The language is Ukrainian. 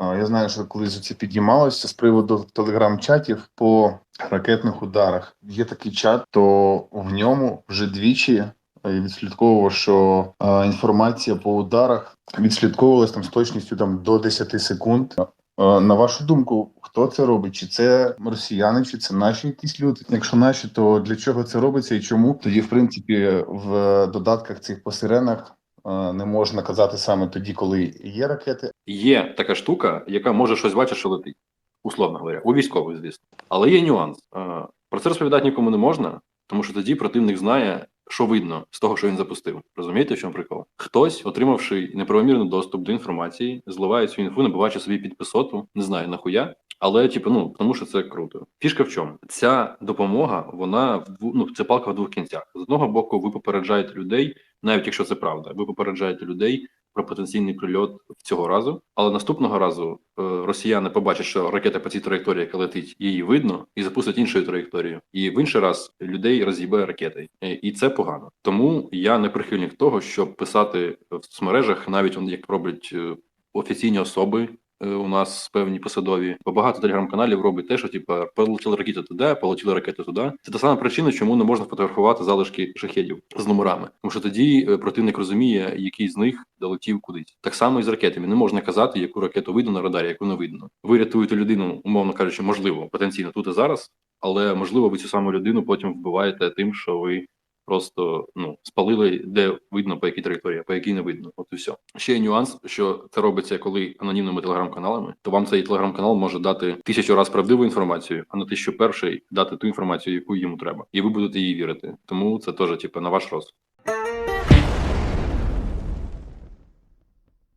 Я знаю, що колись це піднімалося з приводу телеграм-чатів по ракетних ударах. Є такий чат, то в ньому вже двічі е, відслідковував, що е, інформація по ударах відслідковувалась там з точністю там до 10 секунд. Е, На вашу думку, хто це робить? Чи це росіяни, чи це наші якісь люди? Якщо наші, то для чого це робиться і чому? Тоді, в принципі, в додатках цих по сиренах е, не можна казати саме тоді, коли є ракети, Є така штука, яка може щось бачити, що летить, условно говоря, у військових, звісно. Але є нюанс. Про це розповідати нікому не можна, тому що тоді противник знає, що видно з того, що він запустив. Розумієте, в чому прикол? Хтось, отримавши неправомірний доступ до інформації, зливає цю інфу, набиваючи собі підписоту, не знаю нахуя. Але, типу, ну тому що це круто. Фішка в чому? Ця допомога, вона в ну, це палка в двох кінцях. З одного боку, ви попереджаєте людей, навіть якщо це правда, ви попереджаєте людей про потенційний прильот цього разу. Але наступного разу е, росіяни побачать, що ракета по цій траєкторії, яка летить, її видно, і запустять іншою траєкторією. І в інший раз людей роз'їбе ракетою. Е, І це погано. Тому я не прихильник того, щоб писати в соцмережах, навіть як роблять е, офіційні особи. Е, У нас певні посадові бо багато телеграм-каналів робить те, що типа полетіла ракета туди, полетіла ракета туди. Це та сама причина, чому не можна фотографувати залишки шахедів з номерами, тому що тоді е, противник розуміє, який з них долетів кудись. Так само і з ракетами. Не можна казати, яку ракету видно на радарі, яку не видно. Ви рятуєте людину, умовно кажучи, можливо, потенційно тут і зараз, але можливо, ви цю саму людину потім вбиваєте тим, що ви. Просто ну спалили, де видно по якій території, по якій не видно. От і все. Ще є нюанс, що це робиться, коли анонімними телеграм-каналами, то вам цей телеграм-канал може дати тисячу раз правдиву інформацію, а на тисячу перший дати ту інформацію, яку йому треба, і ви будете їй вірити. Тому це теж типу, на ваш роз.